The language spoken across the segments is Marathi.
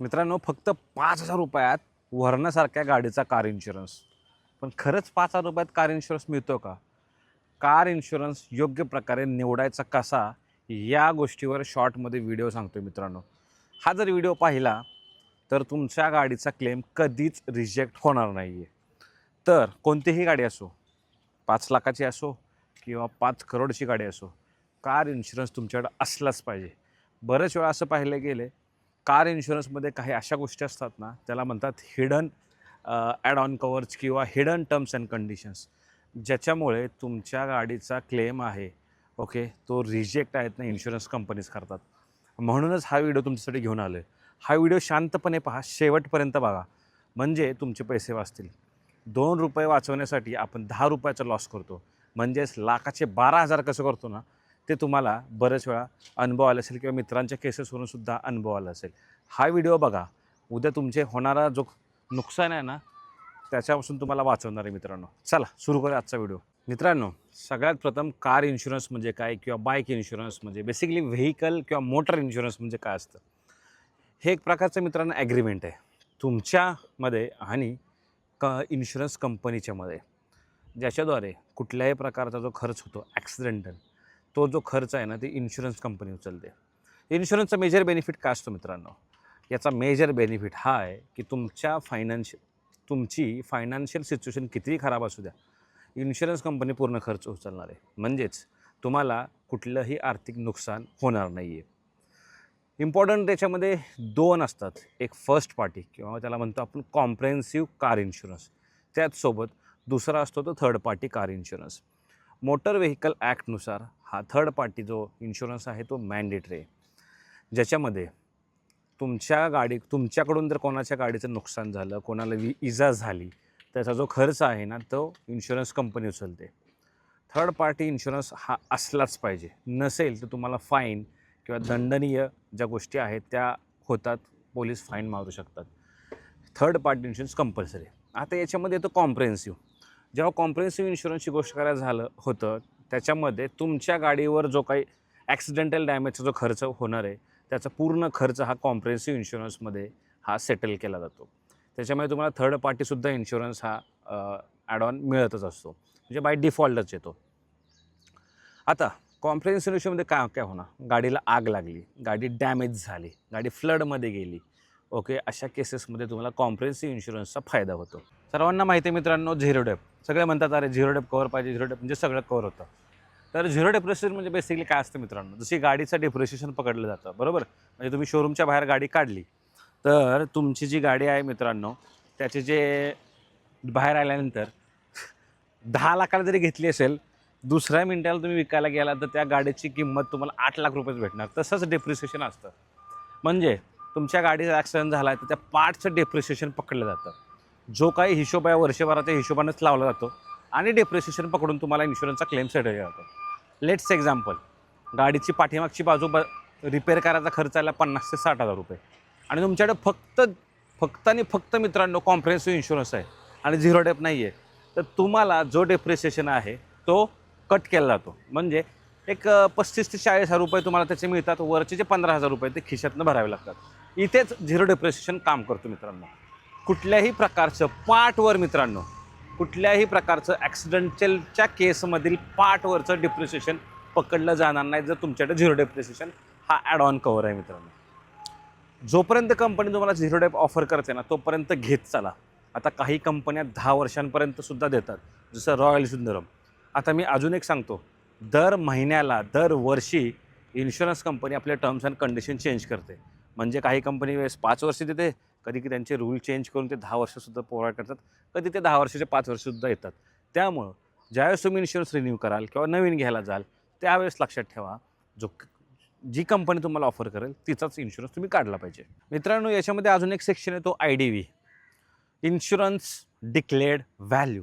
मित्रांनो फक्त पाच हजार रुपयात वरणासारख्या गाडीचा कार इन्शुरन्स पण खरंच पाच हजार रुपयात कार इन्शुरन्स मिळतो का? कार इन्शुरन्स योग्य प्रकारे निवडायचा कसा या गोष्टीवर शॉर्टमध्ये व्हिडिओ सांगतो मित्रांनो. हा जर व्हिडिओ पाहिला तर तुमच्या गाडीचा क्लेम कधीच रिजेक्ट होणार नाही आहे तर कोणतीही गाडी असो पाच लाखाची असो किंवा पाच करोडची गाडी असो कार इन्शुरन्स तुमच्याकडे असलाच पाहिजे. बरेच वेळा असं पाहिलं गेले कार इन्शुरन्समध्ये काही अशा गोष्टी असतात ना त्याला म्हणतात हिडन ॲड ऑन कवर्स किंवा हिडन टर्म्स अँड कंडिशन्स ज्याच्यामुळे तुमच्या गाडीचा क्लेम आहे ओके तो रिजेक्ट आहेत ना इन्शुरन्स कंपनीज करतात. म्हणूनच हा व्हिडिओ तुमच्यासाठी घेऊन आलो आहे हा व्हिडिओ शांतपणे पहा शेवटपर्यंत बघा. म्हणजे तुमचे पैसे वाचतील. दोन रुपये वाचवण्यासाठी आपण दहा रुपयाचा लॉस करतो. म्हणजेच लाखाचे बारा हजार कसं करतो ना ते तुम्हाला बरेच वेळा अनुभव आला असेल किंवा मित्रांच्या केसेसवरून सुद्धा अनुभव आला असेल. हा व्हिडिओ बघा. उद्या तुमचे होणारा जो नुकसान आहे ना त्याच्यापासून तुम्हाला वाचवणार आहे मित्रांनो. चला सुरू करूया आजचा व्हिडिओ. मित्रांनो सगळ्यात प्रथम कार इन्शुरन्स म्हणजे काय किंवा बाईक इन्शुरन्स म्हणजे बेसिकली व्हेकल किंवा मोटर इन्शुरन्स म्हणजे काय असतं? हे एक प्रकारचं मित्रांनो ॲग्रीमेंट आहे. तुमच्यामध्ये आणि क इन्शुरन्स कंपनीच्यामध्ये ज्याच्याद्वारे कुठल्याही प्रकारचा जो खर्च होतो ॲक्सिडेंटल तो जो खर्च आहे ना ते इन्शुरन्स कंपनी उचलते. इन्शुरन्सचा मेजर बेनिफिट काय असतो मित्रांनो? याचा मेजर बेनिफिट हा आहे की तुमच्या फायनान्शियल तुमची फायनान्शियल सिच्युएशन कितीही खराब असू द्या इन्शुरन्स कंपनी पूर्ण खर्च उचलणार आहे. म्हणजेच तुम्हाला कुठलंही आर्थिक नुकसान होणार नाही आहे इम्पॉर्टंट त्याच्यामध्ये दोन असतात. एक फर्स्ट पार्टी किंवा त्याला म्हणतो आपण कॉम्प्रेन्सिव्ह कार इन्शुरन्स त्याचसोबत दुसरा असतो तो third party car insurance motor vehicle ॲक्टनुसार हा थर्ड पार्टी जो इन्शुरन्स आहे तो मॅन्डेटरी आहे. ज्याच्यामध्ये तुमच्या गाडी तुमच्याकडून जर कोणाच्या गाडीचं नुकसान झालं कोणाला वि इजा झाली त्याचा जो खर्च आहे ना तो इन्शुरन्स कंपनी उचलते. थर्ड पार्टी इन्शुरन्स हा असलाच पाहिजे. नसेल तर तुम्हाला फाईन किंवा दंडनीय ज्या गोष्टी आहेत त्या होतात पोलीस फाईन मारू शकतात. थर्ड पार्टी इन्शुरन्स कंपल्सरी आता याच्यामध्ये येतो कॉम्प्रेन्सिव्ह जेव्हा कॉम्प्रेन्सिव्ह इन्शुरन्सची गोष्ट करायला झालं होतं त्याच्यामध्ये तुमच्या गाडीवर जो काही ॲक्सिडेंटल डॅमेजचा जो खर्च होणार आहे त्याचा पूर्ण खर्च हा कॉम्प्रेन्सिव्ह इन्शुरन्समध्ये हा सेटल केला जातो. त्याच्यामुळे तुम्हाला थर्ड पार्टीसुद्धा इन्शुरन्स हा ॲड ऑन मिळतच असतो. म्हणजे बाय डिफॉल्टच येतो. आता कॉम्प्रेन्सिव्ह इन्शुरन्समध्ये काय काय होणार? गाडीला आग लागली गाडी डॅमेज झाली गाडी फ्लडमध्ये गेली. ओके अशा केसेसमध्ये तुम्हाला कॉम्प्रेन्सिव्ह इन्शुरन्सचा फायदा होतो. सर्वांना माहिती आहे मित्रांनो झिरो डेप. सगळे म्हणतात अरे झिरो डेप कवर पाहिजे झिरो डेप म्हणजे सगळं कवर होतं. तर झिरो डेप्रिसिएशन म्हणजे बेसिकली काय असतं मित्रांनो? जशी गाडीचं डेप्रिसिएशन पकडलं जातं बरोबर? म्हणजे तुम्ही शोरूमच्या बाहेर गाडी काढली तर तुमची जी गाडी आहे मित्रांनो त्याचे जे बाहेर आल्यानंतर दहा लाखाला जरी घेतली असेल दुसऱ्या मिनिटाला तुम्ही विकायला गेला तर त्या गाडीची किंमत तुम्हाला आठ लाख रुपयेच भेटणार. तसंच डेप्रिसिएशन असतं. म्हणजे तुमच्या गाडीचा ॲक्सिडेंट झाला आहे तर त्या पार्टचं डेप्रिसिएशन पकडलं जातं. जो काही हिशोब आहे वर्षभराच्या हिशोबानेच लावला जातो आणि डेप्रिसिएशन पकडून तुम्हाला इन्शुरन्सचा क्लेम सेटल केला जातो लेट्स एक्झाम्पल गाडीची पाठीमागची बाजू ब रिपेअर करायचा खर्च आला पन्नास ते साठ हजार रुपये. आणि तुमच्याकडे फक्त फक्त आणि फक्त मित्रांनो कॉम्प्रेन्सिव्ह इन्शुरन्स आहे आणि झिरो डेप नाही आहे तर तुम्हाला जो डेप्रिसिएशन आहे तो कट केला जातो. म्हणजे एक पस्तीस ते चाळीस हजार रुपये तुम्हाला त्याचे मिळतात. वरचे जे पंधरा हजार रुपये ते खिशातनं भरावे लागतात. इथेच झिरो डिप्रेशन काम करतो मित्रांनो. कुठल्याही प्रकारचं पार्टवर मित्रांनो कुठल्याही प्रकारचं ॲक्सिडेंटलच्या केसमधील पार्टवरचं डिप्रिसिएशन पकडलं जाणार नाही जर तुमच्याकडे झिरो डेप्रिसिएशन हा ॲड ऑन कवर आहे मित्रांनो. जोपर्यंत कंपनी तुम्हाला झिरो डेप ऑफर करते ना तोपर्यंत घेत चला. आता काही कंपन्या दहा वर्षांपर्यंत सुद्धा देतात जसं रॉयल सुंदरम आता मी अजून एक सांगतो दर महिन्याला दर वर्षी इन्शुरन्स कंपनी आपले टर्म्स अँड कंडिशन चेंज करते. म्हणजे काही कंपनी वेळेस पाच वर्ष देते कधी की त्यांचे रूल चेंज करून ते दहा वर्षसुद्धा प्रोव्हाइड करतात कधी ते दहा वर्षाचे पाच वर्षसुद्धा येतात. त्यामुळं ज्यावेळेस तुम्ही इन्शुरन्स रिन्यू कराल किंवा नवीन घ्यायला जाल त्यावेळेस लक्षात ठेवा जो जी कंपनी तुम्हाला ऑफर करेल तिचाच इन्शुरन्स तुम्ही काढला पाहिजे. मित्रांनो याच्यामध्ये अजून एक सेक्शन आहे तो I D V insurance declared value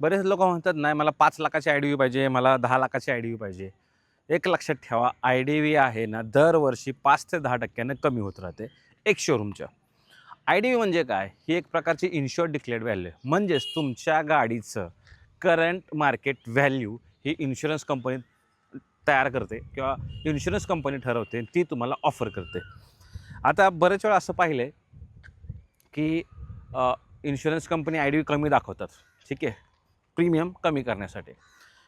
बरेच लोक म्हणतात नाही मला पाच लाखाची आय डी व्ही पाहिजे मला दहा लाखाची आय डी व्ही पाहिजे. एक लक्षात ठेवा आय डी व्ही आहे ना दरवर्षी पाच ते दहा टक्क्यानं कमी होत राहते एक शोरूमच्या आय डी व्ही म्हणजे काय? ही एक प्रकारची इन्शुअर डिक्लेअर्ड व्हॅल्यू म्हणजेच तुमच्या गाडीचं करंट मार्केट व्हॅल्यू ही इन्शुरन्स कंपनी तयार करते किंवा इन्शुरन्स कंपनी ठरवते ती तुम्हाला ऑफर करते. आता बरेच वेळा असं पाहिलं आहे की insurance company I D V कमी दाखवतात. ठीक आहे? प्रीमियम कमी करण्यासाठी.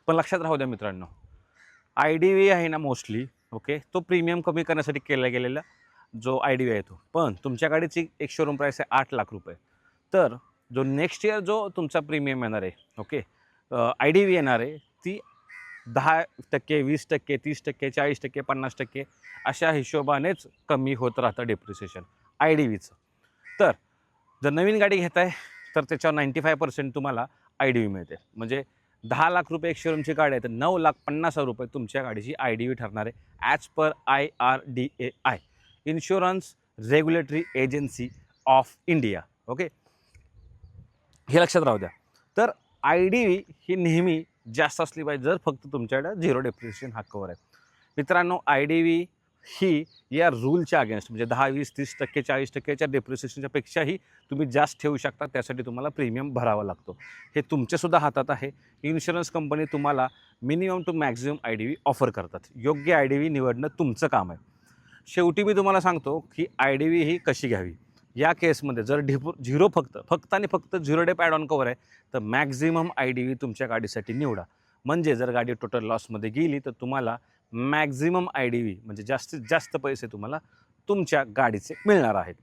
पण लक्षात राहू द्या मित्रांनो आय डी व्ही आहे ना मोस्टली ओके? तो प्रीमियम कमी करण्यासाठी केला गेलेला जो आय डी व्ही आहे तो. पण तुमच्या गाडीची एक शोरूम प्राईस आहे आठ लाख रुपये. तर जो नेक्स्ट इयर जो तुमचा प्रीमियम येणार आहे ओके? आय डी व्ही येणार आहे ती दहा टक्के वीस टक्के तीस टक्के चाळीस टक्के पन्नास टक्के अशा हिशोबानेच कमी होत राहतं डेप्रिसिएशन आय डी व्हीचं तर जर नवीन गाडी घेताय तर त्याच्यावर नाईंटी फाय पर्सेंट तुम्हाला आय डी व्ही मिळते. म्हणजे दहा लाख रुपये एक शोरूमची गाडी आहे तर नऊ लाख पन्नास हजार रुपये तुमच्या गाडीची आय डी व्ही ठरणार आहे as per I R D A I insurance regulatory agency of India okay हे लक्षात राहू द्या. तर आय डी व्ही ही नेहमी जास्त असली पाहिजे जर फक्त तुमच्याकडे झिरो डेप्रिसिएशन हा कवर आहे. मित्रांनो आय डी व्ही ही या रूलच्या अगेन्स्ट म्हणजे दहा वीस तीस टक्के चाळीस टक्केच्या डेप्रिसिएशनच्या पेक्षाही तुम्ही जास्त ठेवू शकता त्यासाठी तुम्हाला प्रीमियम भरावा लागतो. हे तुमच्यासुद्धा हातात आहे. इन्शुरन्स कंपनी तुम्हाला minimum to maximum I D V offer करतात. योग्य आय डी व्ही निवडणं तुमचं काम आहे. शेवटी मी तुम्हाला सांगतो की आय डी व्ही ही कशी घ्यावी? या केसमध्ये जर ढिपो झिरो फक्त फक्त आणि फक्त zero dep add on cover आहे तर मॅक्झिमम आय डी व्ही तुमच्या गाडीसाठी निवडा. म्हणजे जर गाडी टोटल लॉसमध्ये गेली तर तुम्हाला मॅक्झिमम आय डी व्ही म्हणजे जास्तीत जास्त पैसे तुम्हाला तुमच्या गाडीचे मिळणार आहेत.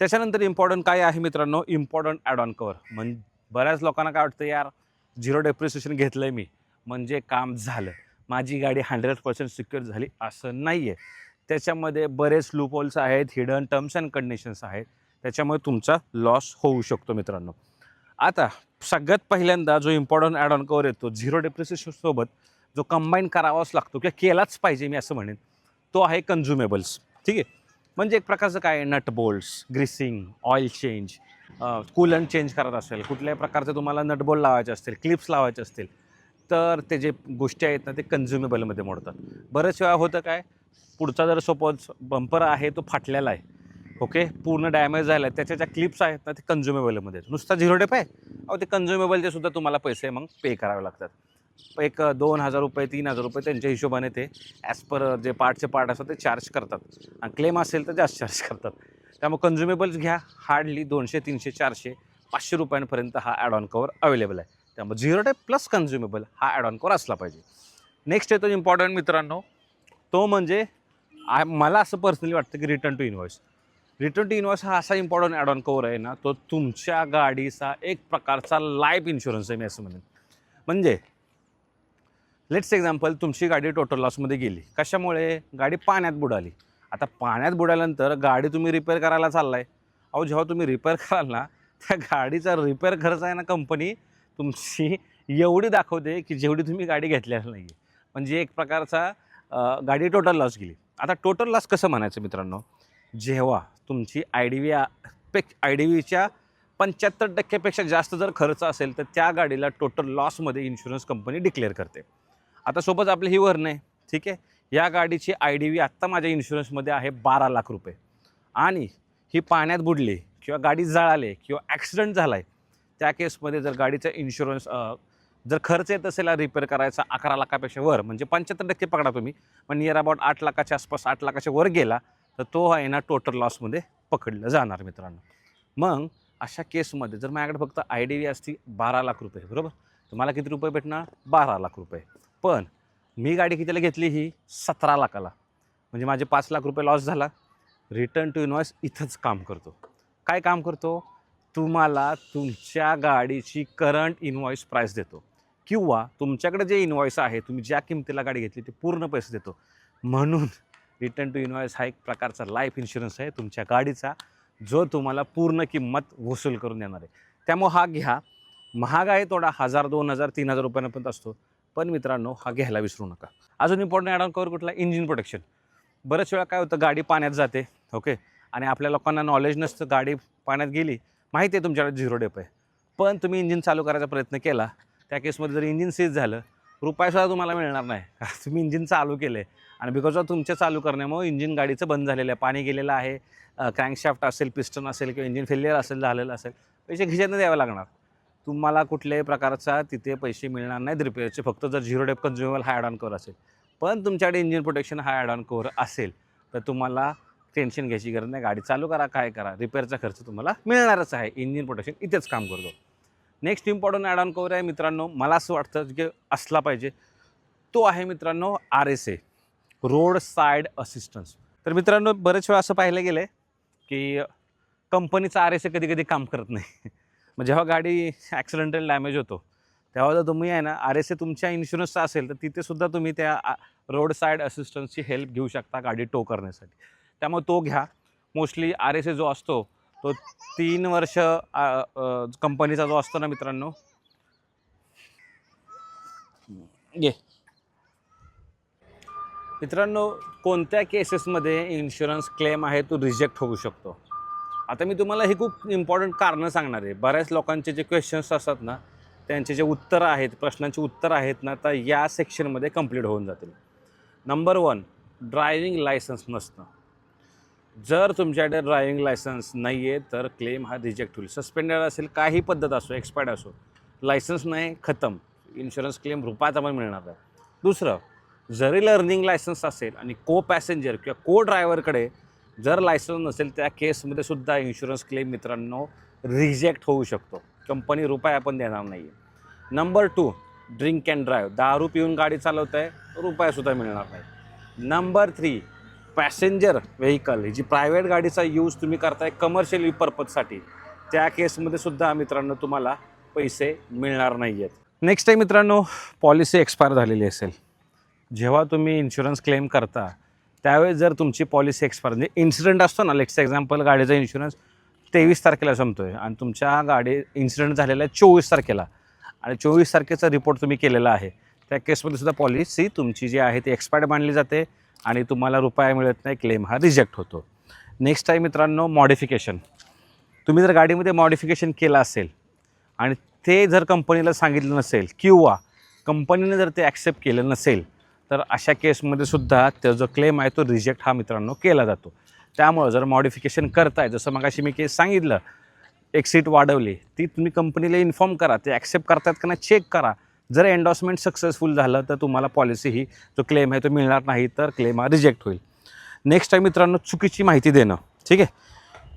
त्याच्यानंतर इम्पॉर्टंट काय आहे मित्रांनो? इम्पॉर्टंट ॲड ऑन कवर म्हण बऱ्याच लोकांना काय वाटतं यार झिरो डेप्रिसिएशन घेतलं आहे मी म्हणजे काम झालं. माझी गाडी हंड्रेड पर्सेंट सिक्युअर झाली असं नाही आहे त्याच्यामध्ये बरेच लूपहोल्स आहेत हिडन टर्म्स अँड कंडिशन्स आहेत. त्याच्यामुळे तुमचा लॉस होऊ शकतो मित्रांनो. आता सगळ्यात पहिल्यांदा जो इम्पॉर्टंट ॲड ऑन कवर येतो झिरो डेप्रिसिएशनसोबत जो कंबाईन करावाच लागतो किंवा केलाच पाहिजे मी असं म्हणेन तो आहे कन्झ्युमेबल्स ठीक आहे? म्हणजे एक प्रकारचं काय nut bolts greasing oil change coolant change करत असेल कुठल्याही प्रकारचे तुम्हाला नटबोल लावायचे असतील क्लिप्स लावायचे असतील तर ते जे गोष्टी आहेत ना ते कन्झ्युमेबलमध्ये मोडतात. बरेच वेळा होतं काय? पुढचा जर सपोज बंपर आहे तो फाटलेला आहे. ओके? पूर्ण डॅमेज झाला आहे त्याच्या ज्या क्लिप्स आहेत ना ते कन्झ्युमेबलमध्ये नुसता झिरो डेप आहे अहो ते कन्झ्युमेबलचे सुद्धा तुम्हाला पैसे मग पे करावे लागतात. एक दोन हजार रुपये तीन हजार रुपये त्यांच्या हिशोबाने ते ॲज पर जे पार्टचे पार्ट असतात ते चार्ज करतात. आणि क्लेम असेल तर जास्त चार्ज करतात. त्यामुळे कन्झ्युमेबल्स घ्या हार्डली दोनशे तीनशे चारशे पाचशे रुपयांपर्यंत हा ॲड ऑन कवर अवेलेबल आहे. त्यामुळे झिरो टाईप प्लस कन्झ्युमेबल हा ॲड ऑन कवर असला पाहिजे. नेक्स्ट येतो इम्पॉर्टंट मित्रांनो. तो म्हणजे आय मला असं पर्सनली वाटतं की return to invoice return to invoice हा असा इम्पॉर्टंट ॲड ऑन कवर आहे ना तो तुमच्या गाडीचा एक प्रकारचा लाईफ इन्शुरन्स आहे मी असं म्हणेन. म्हणजे लेट्स एक्झाम्पल तुमची गाडी टोटल लॉसमध्ये गेली. कशामुळे? गाडी पाण्यात बुडाली. आता पाण्यात बुडाल्यानंतर गाडी तुम्ही रिपेअर करायला चाललाय. अहो जेव्हा तुम्ही रिपेअर कराल ना त्या गाडीचा रिपेअर खर्च आहे ना कंपनी तुमची एवढी दाखवते की जेवढी तुम्ही गाडी घेतलेली नाही आहे म्हणजे एक प्रकारचा गाडी टोटल लॉस गेली. आता टोटल लॉस कसं म्हणायचं मित्रांनो? जेव्हा तुमची आय डी व्ही पे आय डी व्हीच्या पंच्याहत्तर टक्केपेक्षा जास्त जर खर्च असेल तर त्या गाडीला टोटल लॉसमध्ये इन्शुरन्स कंपनी डिक्लेअर करते. आता सोबत आपली ही वर्ण आहे ठीक आहे? या गाडीची आय डी व्ही आत्ता माझ्या इन्शुरन्समध्ये आहे बारा लाख रुपये. आणि ही पाण्यात बुडली किंवा गाडी जळाली किंवा ॲक्सिडेंट झाला आहे त्या केसमध्ये जर गाडीचा इन्शुरन्स जर खर्च येत असेल रिपेअर करायचा अकरा लाखापेक्षा वर म्हणजे पंच्याहत्तर टक्के पकडा तुम्ही पण नियर अबाउट आठ लाखाच्या आसपास आठ लाखाच्या वर गेला तर तो आहे ना टोटल लॉसमध्ये पकडलं जाणार मित्रांनो. मग अशा केसमध्ये जर माझ्याकडे फक्त आय डी व्ही असती बारा लाख रुपये बरोबर? तर मला किती रुपये भेटणार? बारा लाख रुपये. पण मी गाडी कितीला घेतली ही? सतरा लाखाला. म्हणजे माझे पाच लाख रुपये लॉस झाला. रिटर्न टू इन्व्हॉइस इथंच काम करतो. काय काम करतो? तुम्हाला तुमच्या गाडीची करंट इन्व्हॉइस प्राईस देतो. किंवा तुमच्याकडे जे इन्व्हॉइस आहे तुम्ही ज्या किमतीला गाडी घेतली ते पूर्ण पैसे देतो. म्हणून रिटर्न टू इन्व्हॉइस हा एक प्रकारचा लाईफ इन्शुरन्स आहे तुमच्या गाडीचा जो तुम्हाला पूर्ण किंमत वसूल करून देणार आहे. त्यामुळे हा घ्या. महाग आहे थोडा हजार दोन हजार तीन हजार रुपयांपर्यंत असतो. पण मित्रांनो हा घ्यायला विसरू नका. अजून इम्पॉर्टंट ॲड ऑन कवर कुठला? इंजिन प्रोटेक्शन बऱ्याच वेळा काय होतं गाडी पाण्यात जाते ओके आणि आपल्या लोकांना नॉलेज नसतं गाडी पाण्यात गेली माहिती आहे तुमच्याकडे झिरो डेप आहे. पण तुम्ही इंजिन चालू करायचा प्रयत्न केला त्या केसमध्ये जर इंजिन सीज झालं रुपयासुद्धा तुम्हाला मिळणार नाही. तुम्ही इंजिन चालू केलं आहे आणि बिकॉज ऑफ तुमच्या चालू करण्यामुळे इंजिन गाडीचं बंद झालेलं आहे पाणी गेलेलं आहे क्रँकशाफ्ट असेल पिस्टन असेल किंवा इंजिन फेलियर असेल झालेलं असेल पैसे खिशातनं द्यावे लागणार. तुम्हाला कुठल्याही प्रकारचा तिथे पैसे मिळणार नाहीत रिपेअरचे फक्त जर झिरो डेप कन्झ्युमेबल हा ॲड ऑन कवर असेल. पण तुमच्याकडे इंजिन प्रोटेक्शन हा ॲड ऑन कवर असेल तर तुम्हाला टेन्शन घ्यायची गरज नाही. गाडी चालू करा काय करा. रिपेअरचा खर्च तुम्हाला मिळणारच आहे. इंजिन प्रोटेक्शन इथेच काम करतो. Next important add on cover आहे मित्रांनो. मला असं वाटतं की असला पाहिजे. तो आहे मित्रांनो R S A road side assistance तर मित्रांनो बरेच वेळा असं पाहिलं गेलं आहे की कंपनीचा आर एस ए कधी कधी काम करत नाही. मग जेव्हा गाडी ॲक्सिडेंटल डॅमेज होतो तेव्हा जर तुम्ही आहे ना आर एस ए तुमच्या इन्शुरन्सचा असेल तर तिथेसुद्धा तुम्ही त्या रोड साईड असिस्टन्सची हेल्प घेऊ शकता गाडी टो करण्यासाठी. त्यामुळे तो घ्या. मोस्टली आर एस ए जो असतो तो तीन वर्ष कंपनीचा जो असतो ना मित्रांनो. ये मित्रांनो कोणत्या केसेसमध्ये इन्शुरन्स क्लेम आहे तो रिजेक्ट होऊ शकतो? आता मी तुम्हाला ही खूप इम्पॉर्टंट कारणं सांगणार आहे. बऱ्याच लोकांचे जे क्वेश्चन्स असतात ना त्यांचे जे उत्तरं आहेत प्रश्नांची उत्तरं आहेत ना तर या सेक्शनमध्ये कंप्लीट होऊन जातील. नंबर वन ड्रायव्हिंग लायसन्स नसणं जर तुमच्याकडे ड्रायव्हिंग लायसन्स नाही आहे तर क्लेम हा रिजेक्ट होईल. सस्पेंडेड असेल काही पद्धत असो एक्सपायर्ड असो लायसन्स नाही खतम. इन्शुरन्स क्लेम रुपयाचा पण मिळणार आहे दुसरं जरी लर्निंग लायसन्स असेल आणि को पॅसेंजर किंवा को ड्रायव्हरकडे जर लायसन्स नसेल त्या केसमध्ये सुद्धा इन्शुरन्स क्लेम मित्रांनो रिजेक्ट होऊ शकतो. कंपनी रुपया पण देणार नाही आहे number two drink and drive दारू पिऊन गाडी चालवत आहे रुपयासुद्धा मिळणार नाही. नंबर थ्री पॅसेंजर व्हेकल ही जी प्रायव्हेट गाडीचा यूज तुम्ही करताय कमर्शियल पर्पजसाठी त्या केसमध्ये सुद्धा मित्रांनो तुम्हाला पैसे मिळणार नाही आहेत नेक्स्ट आहे मित्रांनो पॉलिसी एक्सपायर झालेली असेल. जेव्हा तुम्ही इन्शुरन्स क्लेम करता त्यावेळेस जर तुमची पॉलिसी एक्सपायर म्हणजे इन्सिडेंट असतो ना लेक्स एक्झाम्पल गाडीचा इन्शुरन्स तेवीस तारखेला संपतो आहे आणि तुमच्या गाडी इन्सिडेंट झालेला आहे चोवीस तारखेला आणि चोवीस तारखेचा रिपोर्ट तुम्ही केलेला आहे त्या केसमध्ये सुद्धा पॉलिसी तुमची जी आहे ती एक्सपायर्ड मानली जाते आणि तुम्हाला रुपया मिळत नाही क्लेम हा रिजेक्ट होतो. नेक्स्ट आहे मित्रांनो मॉडिफिकेशन तुम्ही जर गाडीमध्ये मॉडिफिकेशन केलं असेल आणि ते जर कंपनीला सांगितलं नसेल किंवा कंपनीने जर ते ॲक्सेप्ट केलं नसेल तर अशा केसमध्ये सुद्धा तो जो क्लेम आहे तो रिजेक्ट हा मित्रांनो केला जातो. त्यामुळं जर मॉडिफिकेशन करताय जसं मगाशी मी केस सांगितलं एक सीट वाढवली ती तुम्ही कंपनीला इन्फॉर्म करा ते ॲक्सेप्ट करतात का नाही चेक करा. जर एन्डॉर्समेंट सक्सेसफुल झालं तर तुम्हाला पॉलिसी ही जो क्लेम आहे तो मिळणार नाही तर क्लेम हा रिजेक्ट होईल. नेक्स्ट आहे मित्रांनो चुकीची माहिती देणं. ठीक आहे?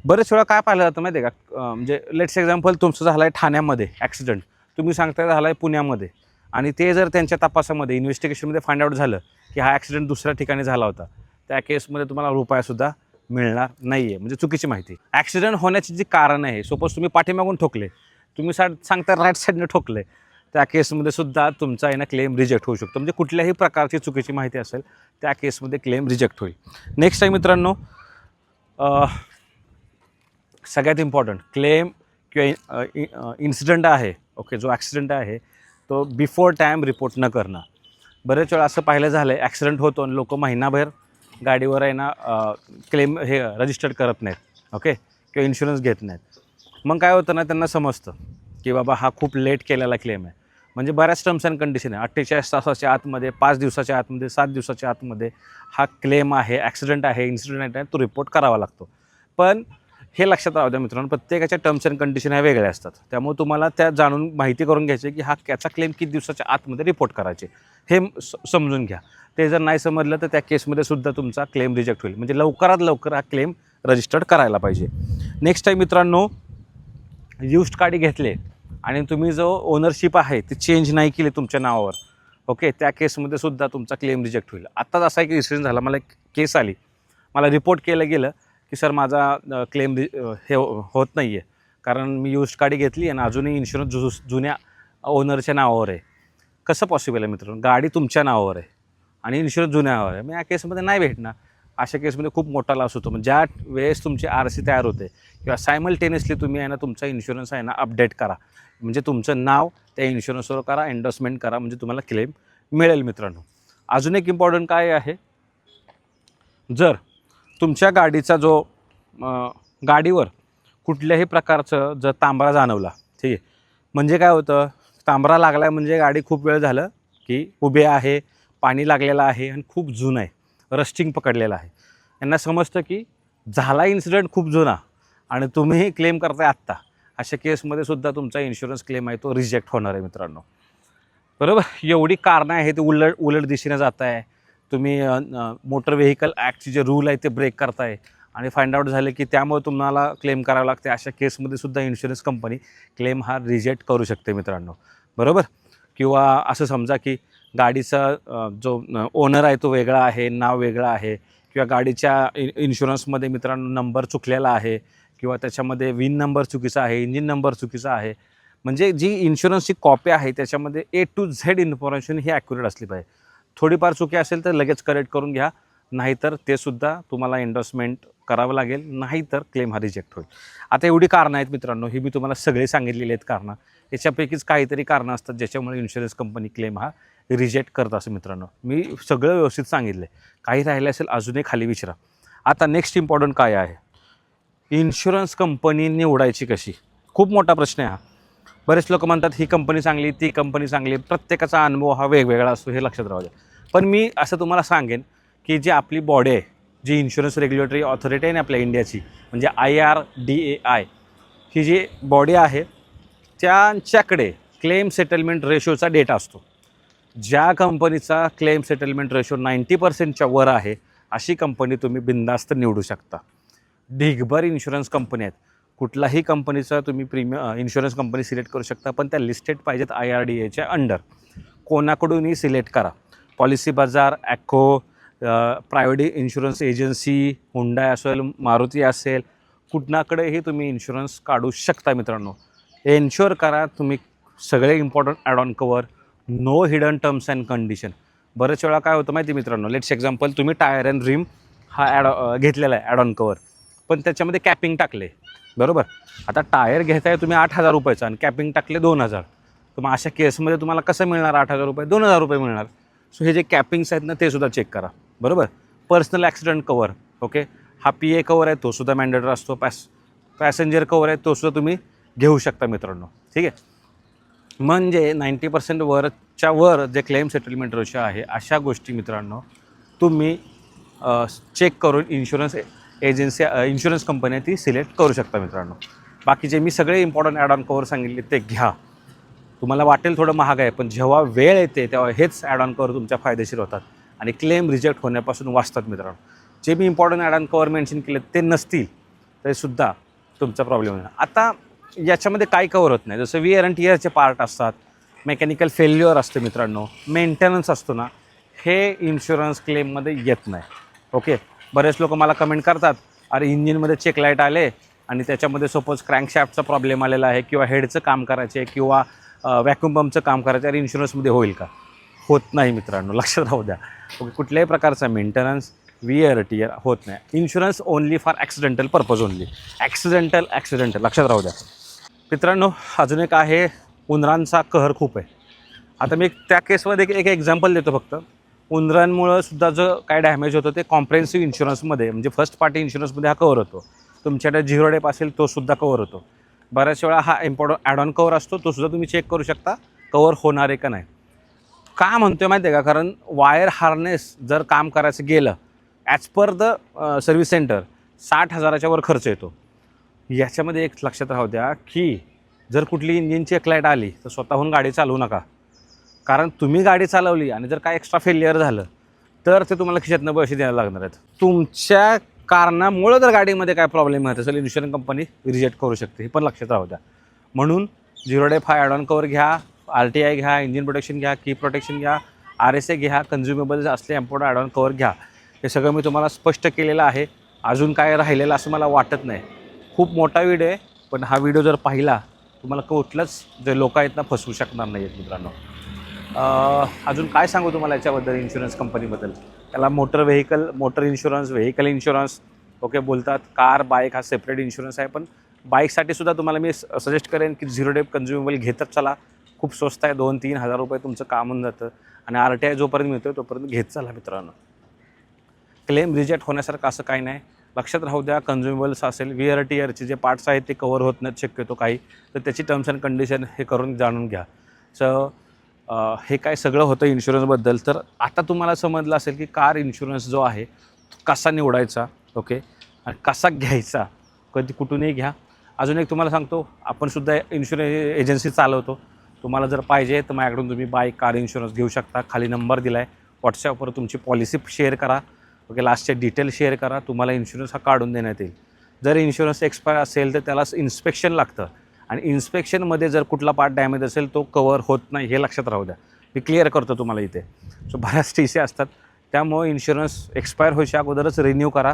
बरेच वेळा काय पाहिलं जातं माहिती आहे का? म्हणजे लेट्स एक्झाम्पल तुमचं झालं आहे ठाण्यामध्ये ॲक्सिडेंट तुम्ही सांगताय झाला आहे पुण्यामध्ये. आणि ते जर त्यांच्या तपासामध्ये इन्व्हेस्टिगेशनमध्ये फाइंड आउट झालं की हा ॲक्सिडेंट दुसऱ्या ठिकाणी झाला होता त्या केसमध्ये तुम्हाला रुपयासुद्धा मिळणार नाही आहे म्हणजे चुकीची माहिती. ॲक्सिडेंट होण्याची जी कारण आहे सपोज तुम्ही पाठीमागून ठोकले तुम्ही सा सांगता राईट साईडने ठोकले त्या केसमध्ये सुद्धा तुमचा आहे ना क्लेम रिजेक्ट होऊ शकतो. म्हणजे कुठल्याही प्रकारची चुकीची माहिती असेल त्या केसमध्ये क्लेम रिजेक्ट होईल. नेक्स्ट आहे मित्रांनो सगळ्यात इम्पॉर्टंट क्लेम किंवा इन्सिडंट आहे ओके जो ॲक्सिडेंट आहे तो बिफोर टाईम रिपोर्ट न करणं. बरेच वेळा असं पाहिलं झालं आहे ॲक्सिडेंट होतो आणि लोक महिनाभर गाडीवर आहे ना क्लेम हे रजिस्टर्ड करत नाहीत ओके किंवा इन्शुरन्स घेत नाहीत. मग काय होतं ना त्यांना समजतं की बाबा हा खूप लेट केलेला क्लेम आहे. म्हणजे बऱ्याच टर्म्स अँड कंडिशन आहे. अठ्ठेचाळीस तासाच्या आतमध्ये पाच दिवसाच्या आतमध्ये सात दिवसाच्या आतमध्ये हा क्लेम आहे ॲक्सिडेंट आहे इन्सिडेंट आहे तो रिपोर्ट करावा लागतो. पण हे लक्षात राहू द्या मित्रांनो प्रत्येकाच्या टर्म्स अँड कंडिशन ह्या वेगळ्या असतात. त्यामुळे तुम्हाला त्या जाणून माहिती करून घ्यायची की हा त्याचा क्लेम किती दिवसाच्या आतमध्ये रिपोर्ट करायचे. हे स- समजून घ्या. ते जर नाही समजलं तर त्या केसमध्ये सुद्धा तुमचा क्लेम रिजेक्ट होईल. म्हणजे लवकरात लवकर हा क्लेम रजिस्टर्ड करायला पाहिजे. नेक्स्ट आहे मित्रांनो युस्ड गाडी घेतले आणि तुम्ही जो ओनरशिप आहे ती चेंज नाही केली तुमच्या नावावर. ओके त्या केसमध्ये सुद्धा तुमचा क्लेम रिजेक्ट होईल. आत्ताच असा एक इन्सिडेंट झाला. मला एक केस आली. मला रिपोर्ट केलं गेलं. की सर माझा क्लेम हे हो- होत नाही आहे कारण मी यूज गाडी घेतली आणि अजूनही इन्शुरन्स जु जुन्या ओनरच्या नावावर आहे. कसं पॉसिबल आहे मित्रांनो? गाडी तुमच्या नावावर आहे आणि इन्शुरन्स जुन्या नावावर आहे. मग या केसमध्ये नाही भेटणार. अशा केसमध्ये खूप मोठा लॉस होतो. मग ज्या वेळेस तुमची आर सी तयार होते किंवा सायमल्टेनियसली तुम्ही आहे ना तुमचा इन्शुरन्स आहे ना अपडेट करा. म्हणजे तुमचं नाव त्या इन्शुरन्सवर करा एन्डोर्समेंट करा म्हणजे तुम्हाला क्लेम मिळेल मित्रांनो. अजून एक इम्पॉर्टंट काय आहे? जर तुमच्या गाडीचा जो गाडीवर कुठल्याही प्रकारचं जर तांबरा जाणवला ठीक आहे. म्हणजे काय होतं तांबरा लागला म्हणजे गाडी खूप वेळ झालं की उभे आहे पाणी लागलेलं आहे आणि खूप जुनं आहे रस्टिंग पकडलेलं आहे. यांना समजतं की झाला इन्सिडेंट खूप जुना आणि तुम्ही क्लेम करताय आत्ता. अशा केसमध्ये सुद्धा तुमचा इन्शुरन्स क्लेम आहे तो रिजेक्ट होणार आहे मित्रांनो. बरोबर? एवढी कारणं आहे ते उलट उलट दिशेने जात आहे तुम्ही मोटर व्हेकल ॲक्टचे जे रूल आहे ते ब्रेक करताय आणि फाइंड आउट झाले की त्यामुळे तुम्हाला क्लेम करावं लागते. अशा केसमध्ये सुद्धा इन्शुरन्स कंपनी क्लेम हा रिजेक्ट करू शकते मित्रांनो. बरोबर? किंवा असं समजा की गाडीचा जो ओनर आहे तो वेगळा आहे नाव वेगळं आहे किंवा गाडीच्या इ इन्शुरन्समध्ये मित्रांनो नंबर चुकलेला आहे किंवा त्याच्यामध्ये विन नंबर चुकीचा आहे इंजिन नंबर चुकीचा आहे म्हणजे जी इन्शुरन्सची कॉपी आहे त्याच्यामध्ये ए टू झेड इन्फॉर्मेशन ही ॲक्युरेट असली पाहिजे. थोडीफार चुकी असेल तर लगेच करेक्ट करून घ्या. नाहीतर ते सुद्धा तुम्हाला एन्डॉर्समेंट करावं लागेल. नाहीतर क्लेम हा रिजेक्ट होईल. आता एवढी कारणं आहेत मित्रांनो ही मी तुम्हाला सगळे सांगितलेली आहेत कारणं. याच्यापैकीच काहीतरी कारणं असतात ज्याच्यामुळे इन्शुरन्स कंपनी क्लेम हा रिजेक्ट करत असं मित्रांनो. मी सगळं व्यवस्थित सांगितलं काही राहिलं असेल अजूनही खाली विचारा. आता नेक्स्ट इम्पॉर्टंट काय आहे? इन्शुरन्स कंपनी निवडायची कशी? खूप मोठा प्रश्न आहे हा. बरेच लोक म्हणतात ही कंपनी चांगली ती कंपनी चांगली. प्रत्येकाचा अनुभव हा वेगवेगळा असतो हे लक्षात राहू द्या. पण मी असं तुम्हाला सांगेन की जी आपली बॉडी आहे जी इन्शुरन्स रेग्युलेटरी ऑथॉरिटी आहे ना आपल्या इंडियाची म्हणजे I R D A I ही जी बॉडी आहे त्यांच्याकडे क्लेम सेटलमेंट रेशोचा डेटा असतो. ज्या कंपनीचा क्लेम सेटलमेंट रेशो नाईंटी पर्सेंटच्या वर आहे अशी कंपनी तुम्ही बिंदास्त निवडू शकता. ढिगभर इन्शुरन्स कंपनी आहेत. कुठलाही कंपनीचा तुम्ही प्रीमियम इन्शुरन्स कंपनी सिलेक्ट करू शकता पण त्या लिस्टेड पाहिजेत आय आर डी एच्या अंडर कोणाकडूनही सिलेक्ट करा. Policybazaar Acko private insurance agency Hyundai असेल मारुती असेल कुठनाकडेही तुम्ही इन्शुरन्स काढू शकता मित्रांनो. एन्श्युअर करा तुम्ही सगळे important add on cover no hidden terms and condition बरेच वेळा काय होतं माहिती मित्रांनो? लेट्स एक्झाम्पल तुम्ही टायर अँड रिम हा ॲड घेतलेला आहे ॲड ऑन कवर पण त्याच्यामध्ये कॅपिंग टाकले. बरोबर? आता टायर घेताय तुम्ही आठ हजार रुपयाचा आणि कॅपिंग टाकले दोन हजार. तर मग अशा केसमध्ये तुम्हाला कसं मिळणार आठ हजार रुपये? दोन हजार रुपये मिळणार. सो हे जे कॅपिंग्स आहेत ना ते सुद्धा चेक करा. बरोबर? पर्सनल ॲक्सिडेंट कवर ओके हा पी ए कवर आहे तो सुद्धा मॅन्डेटर असतो. पॅस पॅसेंजर कवर आहे तो सुद्धा तुम्ही घेऊ शकता मित्रांनो. ठीक आहे? म्हणजे नाईंटी पर्सेंट वरच्या वर जे क्लेम सेटलमेंट रेशो आहे अशा गोष्टी मित्रांनो तुम्ही चेक करून इन्शुरन्स एजन्सी इन्शुरन्स कंपनी ती सिलेक्ट करू शकता मित्रांनो. बाकीचे मी सगळे इम्पॉर्टंट ॲड ऑन कवर सांगितले ते घ्या. तुम्हाला वाटेल थोडं महाग आहे पण जेव्हा वेळ येते तेव्हा हेच ॲड ऑन कवर तुमच्या फायदेशीर होतात. आणि क्लेम रिजेक्ट होण्यापासून वाचतात मित्रांनो. जे मी important add on cover mention केले ते नसतील तरीसुद्धा तुमचा प्रॉब्लेम होणार आता याच्यामध्ये काय कवर होत नाही? जसं विअर अँड टीयरचे पार्ट असतात मेकॅनिकल फेल्युअर असते मित्रांनो मेंटेनन्स असतो ना हे इन्शुरन्स क्लेममध्ये येत नाही. ओके बरेच लोक मला कमेंट करतात अरे इंजिनमध्ये चेक लाइट आले आणि त्याच्यामध्ये सपोज क्रँकशॅफ्टचा प्रॉब्लेम आलेला आहे किंवा हेडचं काम करायचे किंवा व्हॅक्युम पंपचं काम करायचं अरे इन्शुरन्समध्ये होईल का? होत नाही मित्रांनो लक्षात राहू द्या. ओके कुठल्याही प्रकारचा मेंटेनन्स विअर टियर होत नाही. Insurance only for accidental purpose only accidental accidental लक्षात राहू द्या. मित्रांनो अजून एक आहे उंदरांचा कहर खूप आहे. आता मी त्या केसमध्ये एक एक्झाम्पल देतो फक्त. उंदरांमुळं सुद्धा जो काय डॅमेज होतं ते कॉम्प्रेन्सिव्ह इन्शुरन्समध्ये म्हणजे फर्स्ट पार्टी इन्शुरन्समध्ये हा कवर होतो. तुमच्याकडे झिरो डेप असेल तो सुद्धा कवर होतो. बऱ्याच वेळा हा इम्पॉर्ट ॲड ऑन कवर असतो तो सुद्धा तुम्ही चेक करू शकता कवर होणार आहे का नाही. का म्हणतोय माहिती आहे का? कारण वायर हार्नेस जर काम करायचं गेलं as per the service centre साठ हजाराच्या वर खर्च येतो. याच्यामध्ये एक लक्षात राहू द्या की जर कुठली इंजिनची एक लाइट आली तर स्वतःहून गाडी चालवू नका. कारण तुम्ही गाडी चालवली आणि जर काय एक्स्ट्रा फेलियर झालं तर ते तुम्हाला खिशातनं पैसे द्यायला लागणार आहेत. तुमच्या कारणामुळं जर गाडीमध्ये काय प्रॉब्लेम येत असेल इन्शुरन्स कंपनी रिजेक्ट करू शकते हे पण लक्षात राहू द्या. म्हणून zero day five add on cover घ्या आर टी आय घ्या इंजिन प्रोटेक्शन घ्या की प्रोटेक्शन घ्या आर एस ए घ्या कन्झ्युमेबल असले इम्पॉर्टंट ॲडॉन कवर घ्या. हे सगळं मी तुम्हाला स्पष्ट केलेलं आहे. अजून काय राहिलेलं असं मला वाटत नाही. खूप मोठा व्हिडिओ आहे पण हा व्हिडिओ जर पाहिला तुम्हाला कुठलंच जे लोक आहेत ना फसवू शकणार नाही आहेत मित्रांनो. अजून काय सांगू तुम्हाला याच्याबद्दल इन्शुरन्स कंपनीबद्दल त्याला motor vehicle motor insurance vehicle insurance okay बोलतात. कार बाईक हा सेपरेट इन्शुरन्स आहे. पण बाईकसाठी सुद्धा तुम्हाला मी सजेस्ट करेन की झिरो डेप कन्झ्युमेबल घेतच चला. खूप स्वस्त आहे. दोन तीन हजार रुपये तुमचं काम होऊन जातं. आणि आर टी आय जोपर्यंत मिळतो तोपर्यंत घेत चला मित्रांनो. क्लेम रिजेक्ट होण्यासारखं असं काही नाही. लक्षात राहू द्या कन्झ्युमेबल्स असेल विअर आरचे जे पार्ट्स आहेत ते कवर होत नाहीत शक्यतो काही. तर त्याची टर्म्स अँड कंडिशन हे करून जाणून घ्या. सो हे काय सगळं होतं इन्शुरन्सबद्दल. तर आता तुम्हाला समजलं असेल की कार इन्शुरन्स जो आहे तो कसा निवडायचा ओके? आणि कसा घ्यायचा कधी कुठूनही घ्या. अजून एक तुम्हाला सांगतो आपण सुद्धा इन्शुरन्स एजन्सी चालवतो. तुम्हाला जर पाहिजे तर माझ्याकडून तुम्ही बाईक कार इन्शुरन्स घेऊ शकता. खाली नंबर दिला आहे व्हॉट्सॲपवर तुमची पॉलिसी शेअर करा. ओके लास्टचे डिटेल शेअर करा. तुम्हाला इन्शुरन्स हा काढून देण्यात येईल. जर इन्शुरन्स एक्सपायर असेल तर त्याला इन्स्पेक्शन लागतं. आणि इन्स्पेक्शनमध्ये जर कुठला पार्ट डॅमेज असेल तो कवर होत नाही हे लक्षात राहू द्या. मी क्लिअर करतो तुम्हाला इथे. सो बऱ्याच टी सी असतात. त्यामुळे इन्शुरन्स एक्सपायर व्हायच्या अगोदरच रिन्यू करा.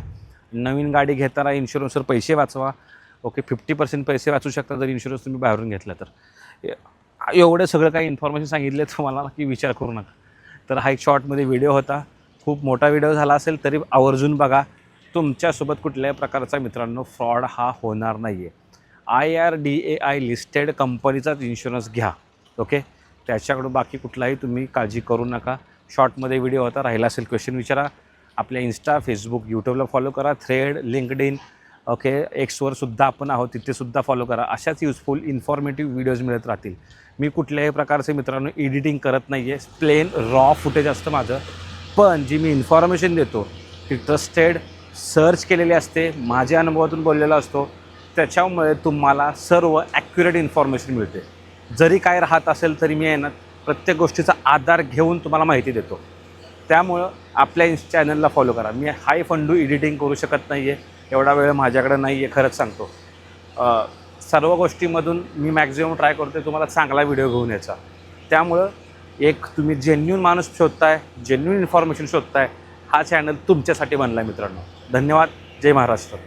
नवीन गाडी घेताना इन्शुरन्सवर पैसे वाचवा. ओके फिफ्टी पर्सेंट पैसे वाचू शकता जर इन्शुरन्स तुम्ही बाहेरून घेतला तर. एवढं सगळं काही इन्फॉर्मेशन सांगितले तुम्हाला की विचार करू नका. तर हा एक शॉर्टमध्ये व्हिडिओ होता. खूप मोठा व्हिडिओ झाला असेल तरी आवर्जून बघा. तुमच्यासोबत कुठल्याही प्रकारचा मित्रांनो फ्रॉड हा होणार नाही आहे I R D A I listed कंपनीचाच इन्शुरन्स घ्या ओके त्याच्याकडून बाकी कुठलाही तुम्ही काळजी करू नका. शॉर्टमध्ये व्हिडिओ होता राहिला असेल क्वेश्चन विचारा. आपल्या इन्स्टा फेसबुक यूट्यूबला फॉलो करा. थ्रेड लिंकड इन ओके एक्सवर सुद्धा आपण आहोत तिथेसुद्धा फॉलो करा. अशाच युजफुल इन्फॉर्मेटिव्ह व्हिडिओज मिळत राहतील. मी कुठल्याही प्रकारचे मित्रांनो एडिटिंग करत नाही आहे प्लेन रॉ फुटेज असतं माझं. पण जी मी इन्फॉर्मेशन देतो ती ट्रस्टेड सर्च केलेली असते. माझ्या अनुभवातून बोललेला असतो. त्याच्यामुळे तुम्हाला सर्व ॲक्युरेट इन्फॉर्मेशन मिळते. जरी काय राहत असेल तरी मी आहे ना प्रत्येक गोष्टीचा आधार घेऊन तुम्हाला माहिती देतो. त्यामुळं आपल्या इन्स चॅनलला फॉलो करा. मी हाय फंडू एडिटिंग करू शकत नाही आहे एवढा वेळ माझ्याकडे नाही आहे खरंच सांगतो. सर्व गोष्टीमधून मी मॅक्झिमम ट्राय करतो तुम्हाला चांगला व्हिडिओ घेऊन यायचा. त्यामुळं एक तुम्ही जेन्युन माणूस शोधताय जेन्युन इन्फॉर्मेशन शोधताय हा चॅनल तुमच्यासाठी बनला आहे मित्रांनो. धन्यवाद. जय महाराष्ट्र.